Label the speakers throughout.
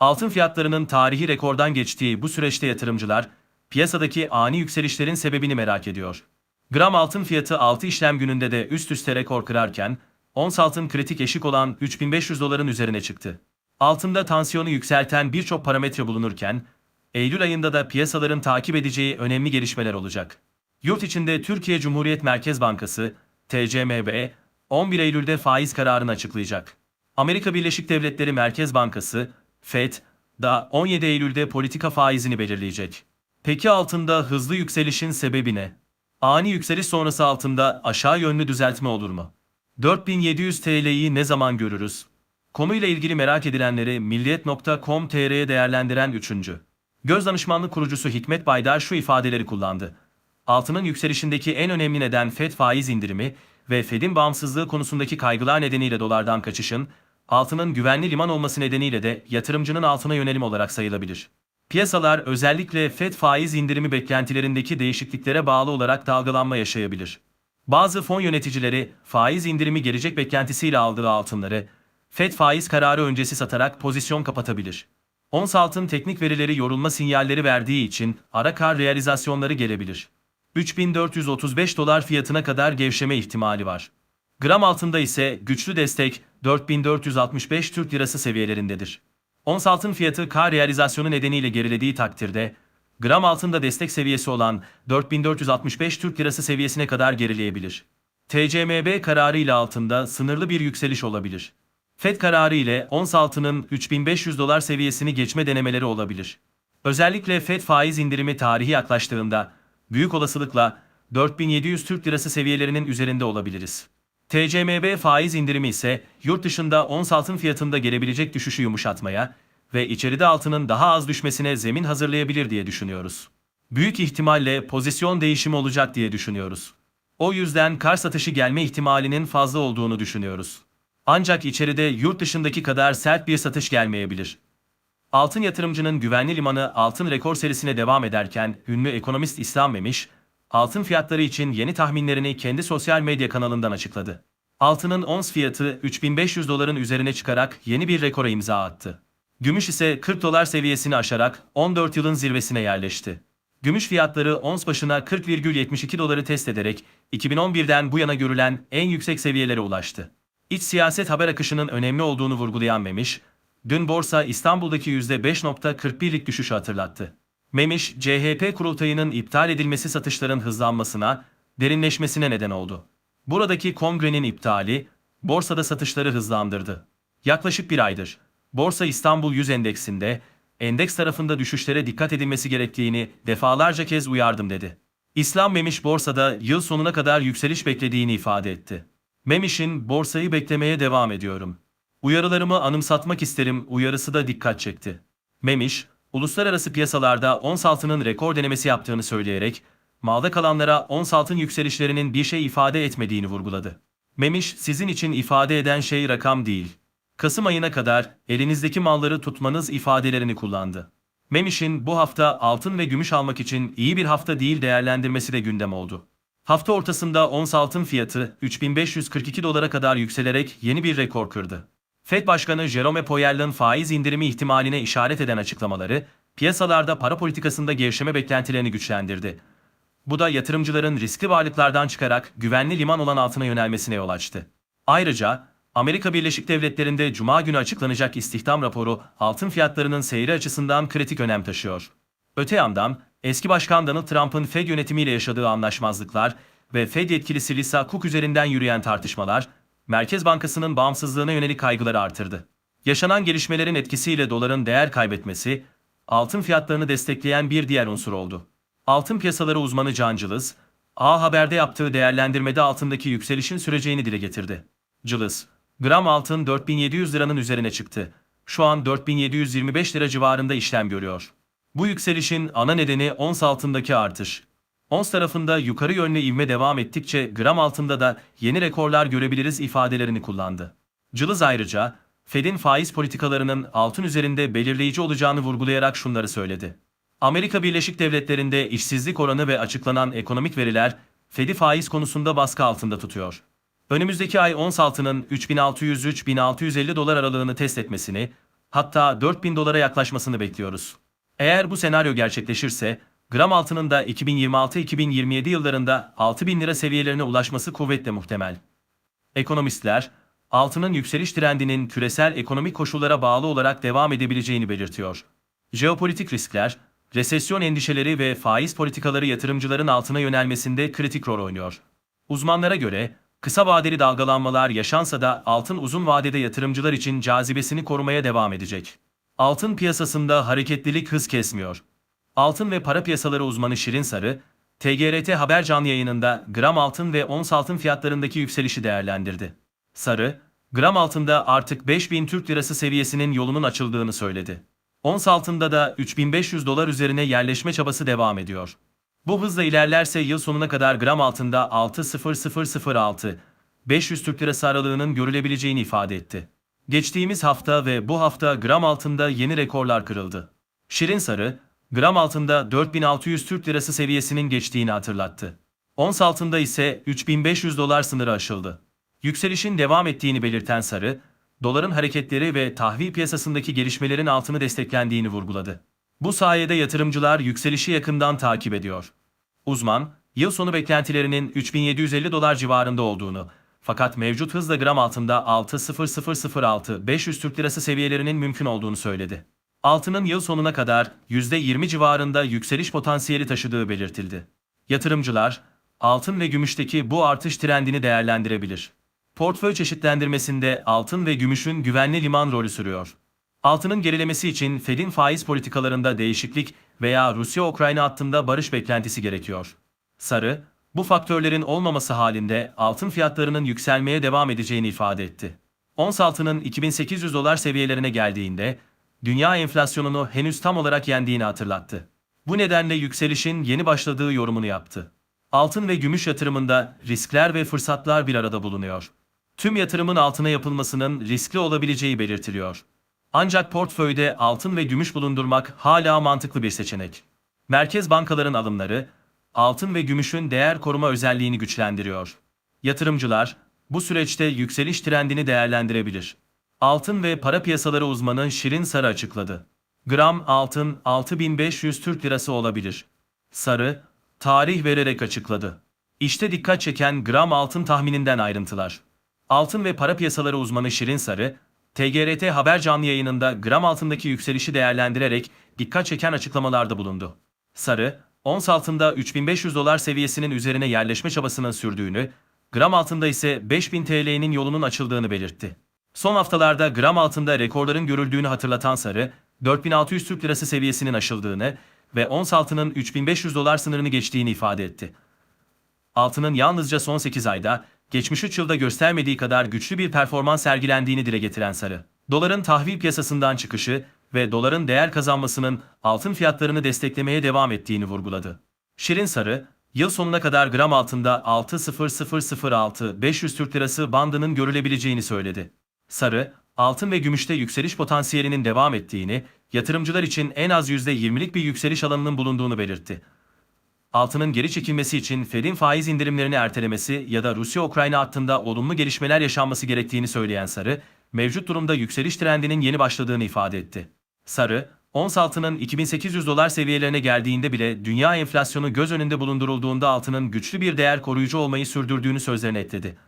Speaker 1: Altın fiyatlarının tarihi rekordan geçtiği bu süreçte yatırımcılar, piyasadaki ani yükselişlerin sebebini merak ediyor. Gram altın fiyatı 6 işlem gününde de üst üste rekor kırarken, ons altın kritik eşik olan 3500 doların üzerine çıktı. Altında tansiyonu yükselten birçok parametre bulunurken, Eylül ayında da piyasaların takip edeceği önemli gelişmeler olacak. Yurt içinde Türkiye Cumhuriyet Merkez Bankası, TCMB, 11 Eylül'de faiz kararını açıklayacak. Amerika Birleşik Devletleri Merkez Bankası, FED, da 17 Eylül'de politika faizini belirleyecek. Peki altında hızlı yükselişin sebebi ne? Ani yükseliş sonrası altında aşağı yönlü düzeltme olur mu? 4700 TL'yi ne zaman görürüz? Konuyla ilgili merak edilenleri milliyet.com.tr'ye değerlendiren 3. Göz danışmanlık kurucusu Hikmet Baydar şu ifadeleri kullandı. Altının yükselişindeki en önemli neden FED faiz indirimi ve FED'in bağımsızlığı konusundaki kaygılar nedeniyle dolardan kaçışın, altının güvenli liman olması nedeniyle de yatırımcının altına yönelim olarak sayılabilir. Piyasalar özellikle FED faiz indirimi beklentilerindeki değişikliklere bağlı olarak dalgalanma yaşayabilir. Bazı fon yöneticileri faiz indirimi gelecek beklentisiyle aldığı altınları FED faiz kararı öncesi satarak pozisyon kapatabilir. Ons altın teknik verileri yorulma sinyalleri verdiği için ara kar realizasyonları gelebilir. 3435 dolar fiyatına kadar gevşeme ihtimali var. Gram altında ise güçlü destek 4465 Türk Lirası seviyelerindedir. Ons altın fiyatı kar realizasyonu nedeniyle gerilediği takdirde, gram altında destek seviyesi olan 4465 Türk Lirası seviyesine kadar gerileyebilir. TCMB kararı ile altında sınırlı bir yükseliş olabilir. FED kararı ile ons altının 3500 dolar seviyesini geçme denemeleri olabilir. Özellikle FED faiz indirimi tarihi yaklaştığında büyük olasılıkla 4700 Türk Lirası seviyelerinin üzerinde olabiliriz. TCMB faiz indirimi ise yurt dışında ons altın fiyatında gelebilecek düşüşü yumuşatmaya ve içeride altının daha az düşmesine zemin hazırlayabilir diye düşünüyoruz. Büyük ihtimalle pozisyon değişimi olacak diye düşünüyoruz. O yüzden kar satışı gelme ihtimalinin fazla olduğunu düşünüyoruz. Ancak içeride yurt dışındaki kadar sert bir satış gelmeyebilir. Altın yatırımcının güvenli limanı altın rekor serisine devam ederken ünlü ekonomist İslam Memiş, altın fiyatları için yeni tahminlerini kendi sosyal medya kanalından açıkladı. Altının ons fiyatı 3500 doların üzerine çıkarak yeni bir rekora imza attı. Gümüş ise 40 dolar seviyesini aşarak 14 yılın zirvesine yerleşti. Gümüş fiyatları ons başına 40,72 doları test ederek 2011'den bu yana görülen en yüksek seviyelere ulaştı. İç siyaset haber akışının önemli olduğunu vurgulayan Memiş, dün borsa İstanbul'daki %5.41'lik düşüşü hatırlattı. Memiş, CHP kurultayının iptal edilmesi satışların hızlanmasına, derinleşmesine neden oldu. Buradaki kongrenin iptali, borsada satışları hızlandırdı. Yaklaşık bir aydır, Borsa İstanbul 100 endeksinde, endeks tarafında düşüşlere dikkat edilmesi gerektiğini defalarca kez uyardım dedi. İslam Memiş borsada yıl sonuna kadar yükseliş beklediğini ifade etti. Memiş'in borsayı beklemeye devam ediyorum. Uyarılarımı anımsatmak isterim uyarısı da dikkat çekti. Memiş, uluslararası piyasalarda ons altının rekor denemesi yaptığını söyleyerek, malda kalanlara ons altın yükselişlerinin bir şey ifade etmediğini vurguladı. Memiş, sizin için ifade eden şey rakam değil. Kasım ayına kadar elinizdeki malları tutmanız ifadelerini kullandı. Memiş'in bu hafta altın ve gümüş almak için iyi bir hafta değil değerlendirmesi de gündem oldu. Hafta ortasında ons altın fiyatı 3542 dolara kadar yükselerek yeni bir rekor kırdı. Fed Başkanı Jerome Powell'ın faiz indirimi ihtimaline işaret eden açıklamaları, piyasalarda para politikasında gevşeme beklentilerini güçlendirdi. Bu da yatırımcıların riskli varlıklardan çıkarak güvenli liman olan altına yönelmesine yol açtı. Ayrıca Amerika Birleşik Devletleri'nde Cuma günü açıklanacak istihdam raporu altın fiyatlarının seyri açısından kritik önem taşıyor. Öte yandan eski başkan Donald Trump'ın Fed yönetimiyle yaşadığı anlaşmazlıklar ve Fed yetkilisi Lisa Cook üzerinden yürüyen tartışmalar, Merkez Bankası'nın bağımsızlığına yönelik kaygıları artırdı. Yaşanan gelişmelerin etkisiyle doların değer kaybetmesi, altın fiyatlarını destekleyen bir diğer unsur oldu. Altın piyasaları uzmanı Can Cılız, A Haber'de yaptığı değerlendirmede altındaki yükselişin süreceğini dile getirdi. Cılız, gram altın 4700 liranın üzerine çıktı. Şu an 4725 lira civarında işlem görüyor. Bu yükselişin ana nedeni ons altındaki artış. Ons tarafında yukarı yönlü ivme devam ettikçe gram altında da yeni rekorlar görebiliriz ifadelerini kullandı. Cılız ayrıca, Fed'in faiz politikalarının altın üzerinde belirleyici olacağını vurgulayarak şunları söyledi. Amerika Birleşik Devletleri'nde işsizlik oranı ve açıklanan ekonomik veriler Fed'i faiz konusunda baskı altında tutuyor. Önümüzdeki ay ons altının 3600-3650 dolar aralığını test etmesini, Hatta 4000 dolara yaklaşmasını bekliyoruz. Eğer bu senaryo gerçekleşirse, gram altının da 2026-2027 yıllarında 6000 lira seviyelerine ulaşması kuvvetle muhtemel. Ekonomistler, altının yükseliş trendinin küresel ekonomik koşullara bağlı olarak devam edebileceğini belirtiyor. Jeopolitik riskler, resesyon endişeleri ve faiz politikaları yatırımcıların altına yönelmesinde kritik rol oynuyor. Uzmanlara göre, kısa vadeli dalgalanmalar yaşansa da altın uzun vadede yatırımcılar için cazibesini korumaya devam edecek. Altın piyasasında hareketlilik hız kesmiyor. Altın ve para piyasaları uzmanı Şirin Sarı, TGRT Haber canlı yayınında gram altın ve ons altın fiyatlarındaki yükselişi değerlendirdi. Sarı, gram altında artık 5000 Türk Lirası seviyesinin yolunun açıldığını söyledi. Ons altında da 3500 dolar üzerine yerleşme çabası devam ediyor. Bu hızla ilerlerse yıl sonuna kadar gram altında 6.0006, 500 Türk Lirası aralığının görülebileceğini ifade etti. Geçtiğimiz hafta ve bu hafta gram altında yeni rekorlar kırıldı. Şirin Sarı, gram altında 4600 Türk Lirası seviyesinin geçtiğini hatırlattı. Ons altında ise 3500 dolar sınırı aşıldı. Yükselişin devam ettiğini belirten Sarı, doların hareketleri ve tahvil piyasasındaki gelişmelerin altını desteklendiğini vurguladı. Bu sayede yatırımcılar yükselişi yakından takip ediyor. Uzman, yıl sonu beklentilerinin 3750 dolar civarında olduğunu, fakat mevcut hızla gram altında 6.0006 500 Türk Lirası seviyelerinin mümkün olduğunu söyledi. Altının yıl sonuna kadar %20 civarında yükseliş potansiyeli taşıdığı belirtildi. Yatırımcılar, altın ve gümüşteki bu artış trendini değerlendirebilir. Portföy çeşitlendirmesinde altın ve gümüşün güvenli liman rolü sürüyor. Altının gerilemesi için Fed'in faiz politikalarında değişiklik veya Rusya-Ukrayna hattında barış beklentisi gerekiyor. Sarı, bu faktörlerin olmaması halinde altın fiyatlarının yükselmeye devam edeceğini ifade etti. Ons altının 2800 dolar seviyelerine geldiğinde, dünya enflasyonunu henüz tam olarak yendiğini hatırlattı. Bu nedenle yükselişin yeni başladığı yorumunu yaptı. Altın ve gümüş yatırımında riskler ve fırsatlar bir arada bulunuyor. Tüm yatırımın altına yapılmasının riskli olabileceği belirtiliyor. Ancak portföyde altın ve gümüş bulundurmak hala mantıklı bir seçenek. Merkez bankaların alımları, altın ve gümüşün değer koruma özelliğini güçlendiriyor. Yatırımcılar, bu süreçte yükseliş trendini değerlendirebilir. Altın ve para piyasaları uzmanı Şirin Sarı açıkladı. Gram altın 6500 Türk Lirası olabilir. Sarı, tarih vererek açıkladı. İşte dikkat çeken gram altın tahmininden ayrıntılar. Altın ve para piyasaları uzmanı Şirin Sarı, TGRT Haber canlı yayınında gram altındaki yükselişi değerlendirerek dikkat çeken açıklamalarda bulundu. Sarı, ons altında 3500 dolar seviyesinin üzerine yerleşme çabasının sürdüğünü, gram altında ise 5000 TL'nin yolunun açıldığını belirtti. Son haftalarda gram altında rekorların görüldüğünü hatırlatan Sarı, 4600 Türk Lirası seviyesinin aşıldığını ve ons altının 3500 dolar sınırını geçtiğini ifade etti. Altının yalnızca son 8 ayda, geçmiş 3 yılda göstermediği kadar güçlü bir performans sergilendiğini dile getiren Sarı, doların tahvil piyasasından çıkışı ve doların değer kazanmasının altın fiyatlarını desteklemeye devam ettiğini vurguladı. Şirin Sarı, yıl sonuna kadar gram altında 6.0006 500 Türk Lirası bandının görülebileceğini söyledi. Sarı, altın ve gümüşte yükseliş potansiyelinin devam ettiğini, yatırımcılar için en az %20'lik bir yükseliş alanının bulunduğunu belirtti. Altının geri çekilmesi için Fed'in faiz indirimlerini ertelemesi ya da Rusya-Ukrayna hattında olumlu gelişmeler yaşanması gerektiğini söyleyen Sarı, mevcut durumda yükseliş trendinin yeni başladığını ifade etti. Sarı, ons altının 2800 dolar seviyelerine geldiğinde bile dünya enflasyonu göz önünde bulundurulduğunda altının güçlü bir değer koruyucu olmayı sürdürdüğünü sözlerine ekledi.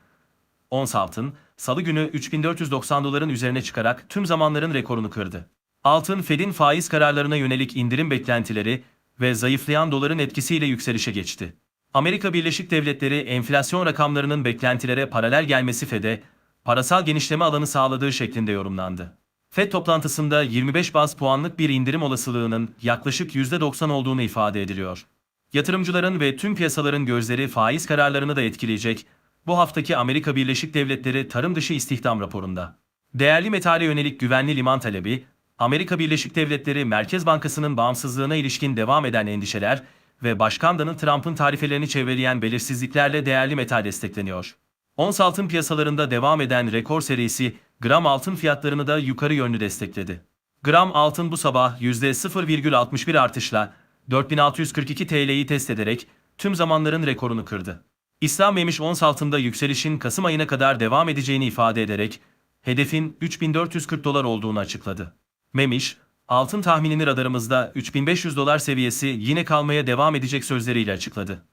Speaker 1: Ons altın, salı günü 3490 doların üzerine çıkarak tüm zamanların rekorunu kırdı. Altın, Fed'in faiz kararlarına yönelik indirim beklentileri ve zayıflayan doların etkisiyle yükselişe geçti. Amerika Birleşik Devletleri enflasyon rakamlarının beklentilere paralel gelmesi Fed'e parasal genişleme alanı sağladığı şeklinde yorumlandı. Fed toplantısında 25 baz puanlık bir indirim olasılığının yaklaşık %90 olduğunu ifade ediliyor. Yatırımcıların ve tüm piyasaların gözleri faiz kararlarını da etkileyecek bu haftaki Amerika Birleşik Devletleri tarım dışı istihdam raporunda. Değerli metale yönelik güvenli liman talebi, Amerika Birleşik Devletleri Merkez Bankası'nın bağımsızlığına ilişkin devam eden endişeler ve Başkan Donald Trump'ın tarifelerini çevreleyen belirsizliklerle değerli metal destekleniyor. Ons altın piyasalarında devam eden rekor serisi gram altın fiyatlarını da yukarı yönlü destekledi. Gram altın bu sabah %0,61 artışla 4642 TL'yi test ederek tüm zamanların rekorunu kırdı. İslam Memiş ons altında yükselişin Kasım ayına kadar devam edeceğini ifade ederek hedefin 3440 dolar olduğunu açıkladı. Memiş, altın tahminini radarımızda 3500 dolar seviyesi yine kalmaya devam edecek sözleriyle açıkladı.